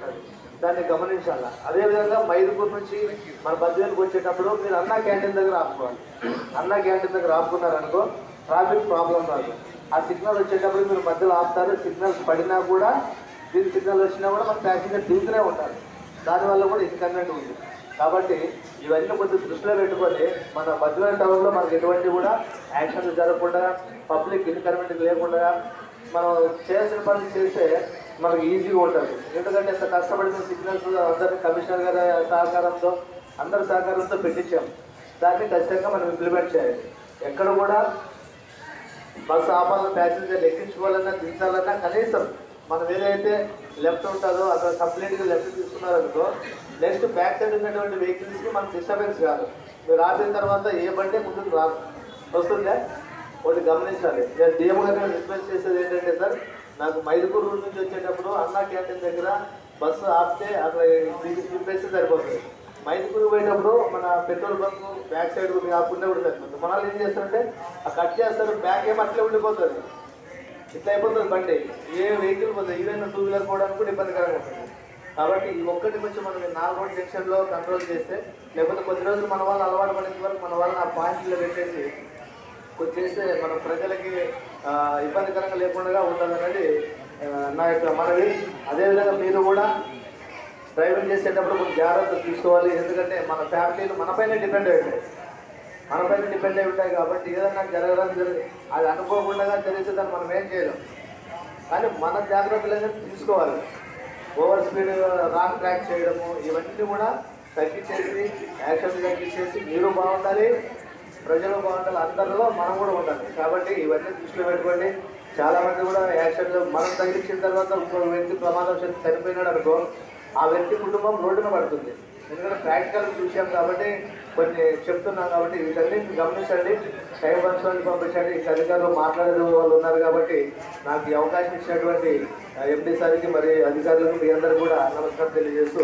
ఉంటుంది దాన్ని గమనించాలా? అదేవిధంగా మైదుపూర్ నుంచి మన బద్వేలకు వచ్చేటప్పుడు మీరు అన్నా క్యాంటీన్ దగ్గర ఆపుకోవాలి అన్నా క్యాంటీన్ దగ్గర ఆపుకున్నారనుకో ట్రాఫిక్ ప్రాబ్లం రాదు. ఆ సిగ్నల్ వచ్చేటప్పుడు మీరు మధ్యలో ఆపుతారు. సిగ్నల్స్ పడినా కూడా దీని సిగ్నల్ వచ్చినా కూడా మన ప్యాసింజర్ దిగుతూనే ఉంటారు. దానివల్ల కూడా ఇన్కన్వీనియంట్ ఉంది. కాబట్టి ఇవన్నీ కొద్దిగా దృష్టిలో పెట్టుకొని మన బద్వేల్ టవర్లో మనకు ఎటువంటి కూడా యాక్షన్లు జరగకుండా పబ్లిక్ ఇన్కన్వీనియంట్ లేకుండా మనం చేయాల్సిన పని చేస్తే మనకు ఈజీగా ఉంటుంది. ఎందుకంటే ఇంత కష్టపడిన సిగ్నల్స్ అందరి కమిషనర్ గారి సహకారంతో అందరి సహకారంతో పెట్టించాం. దాన్ని ఖచ్చితంగా మనం ఇంప్లిమెంట్ చేయాలి. ఎక్కడ కూడా బస్సు ఆపాలన్న ప్యాసింజర్ ఎక్కించుకోవాలన్నా దించాలన్నా కనీసం మనం ఏదైతే లెఫ్ట్ ఉంటుందో అక్కడ కంప్లీట్గా లెఫ్ట్ తీసుకున్నారనుకో నెక్స్ట్ బ్యాక్ సైడ్ ఉన్నటువంటి వెహికల్స్కి మనం డిస్టర్బెన్స్ కాదు. మీరు ఆపిన తర్వాత ఏ బండి ముందుకు రాదు. వస్తుందా? ఒకటి గమనించాలి. నేను డిఎం గారిని రిక్వెస్ట్ చేసేది నాకు మైదుకూరు route నుంచి వచ్చేటప్పుడు అన్నా క్యాంటీన్ దగ్గర బస్సు ఆపితే అక్కడ దిగి దింపేస్తే సరిపోతుంది. మైదుకూరు పోయేటప్పుడు మన పెట్రోల్ బంక్ బ్యాక్ సైడ్ కూడా ఆపుకుంటే కూడా సరిపోతుంది. మన వాళ్ళు ఏం చేస్తారంటే ఆ కట్ చేస్తారు బ్యాక్ ఏమో అట్లే ఉండిపోతుంది. ఇట్లా అయిపోతుంది బండి. ఏ వెహికల్ పోతుంది ఈవెన్ టూ వీలర్ పోవడానికి కూడా ఇబ్బందికరంగా ఉంటుంది. కాబట్టి ఈ ఒక్కటి కొంచెం మనం నాలుగు జంక్షన్లో కంట్రోల్ చేస్తే లేకపోతే కొద్ది రోజులు మన వాళ్ళు అలవాటు పడేంత వరకు మన వాళ్ళని ఆ పాయింట్లో పెట్టేసి చేస్తే మన ప్రజలకి ఇబ్బందికరంగా లేకుండా ఉండాలనేది నా యొక్క మనవి. అదేవిధంగా మీరు కూడా డ్రైవింగ్ చేసేటప్పుడు కొంచెం జాగ్రత్తలు తీసుకోవాలి. ఎందుకంటే మన ఫ్యామిలీలు మనపైనే డిపెండ్ అయి ఉంటాయి. మనపైన డిపెండ్ అయి ఉంటాయి కాబట్టి ఏదన్నా జరగడం జరిగి అది అనుకోకుండా జరిగితే దాన్ని మనం ఏం చేయలేం. కానీ మన జాగ్రత్తలు తీసుకోవాలి. ఓవర్ స్పీడ్ రాంగ్ ట్రాక్ చేయడము ఇవన్నీ కూడా తగ్గించేసి యాక్షన్ తగ్గించేసి మీరు బాగుండాలి. ప్రజలు బాగుండాలి అందరిలో మనం కూడా ఉండాలి. కాబట్టి ఇవన్నీ దృష్టిలో పెట్టుకోండి. చాలా మంది కూడా యాక్సిడెంట్ మనం తగిలించిన తర్వాత ఇంకో వ్యక్తి ప్రమాదం చనిపోయినాడు అనుకో ఆ వ్యక్తి కుటుంబం రోడ్డున పడుతుంది. ఎందుకంటే ప్రాక్టికల్ చూసాం కాబట్టి కొన్ని చెప్తున్నాం కాబట్టి వీటన్నిటిని గమనించండి. సైబర్ పంచుకొని పంపించండి. ఇంకా అధికారులు మాట్లాడే వాళ్ళు ఉన్నారు కాబట్టి నాకు ఈ అవకాశం ఇచ్చినటువంటి ఎంపీ సార్కి మరి అధికారులకు మీ అందరూ కూడా నమస్కారం తెలియజేస్తూ